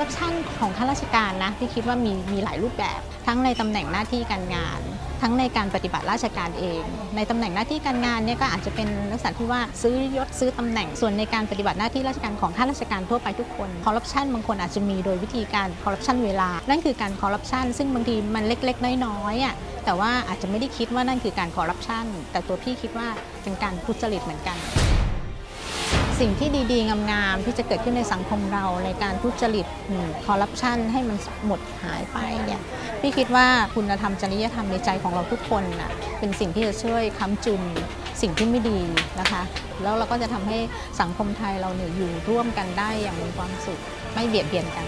รัปชันของข้าราชการนะพี่คิดว่ามีมีหลายรูปแบบ ทั้งในตำแหน่งหน้าที่การงาน ทั้งในการปฏิบัติราชการเอง ในตำแหน่งหน้าที่การงานเนี่ยก็อาจจะเป็นลักษณะที่ว่าซื้อยศซื้อตำแหน่งส่วนในการปฏิบัติหน้าที่ราชการของข้าราชการทั่วไปทุกคนคอร์รัปชันบางคนอาจจะมีโดยวิธีการคอร์รัปชันเวลา นั่นคือการคอร์รัปชันซึ่งบางทีมันเล็ก ๆ น้อยๆอะแต่ว่าอาจจะไม่ได้คิดว่านั่นคือการคอร์รัปชันแต่ตัวพี่คิดว่าเป็นการทุจริตเหมือนกัน สิ่งที่ดีๆ งามๆที่จะเกิดขึ้นในสังคมเราในการทุจริตคอร์รัปชันให้มันหมดหายไปเนี่ยพี่คิดว่าคุณธรรมจริยธรรมในใจของเราทุกคนน่ะเป็นสิ่งที่จะช่วยค้ำจุนสิ่งที่ไม่ดีนะคะ แล้วเราก็จะทำให้สังคมไทยเราเนี่ยอยู่ร่วมกันได้อย่างมีความสุขไม่เบียดเบียนกัน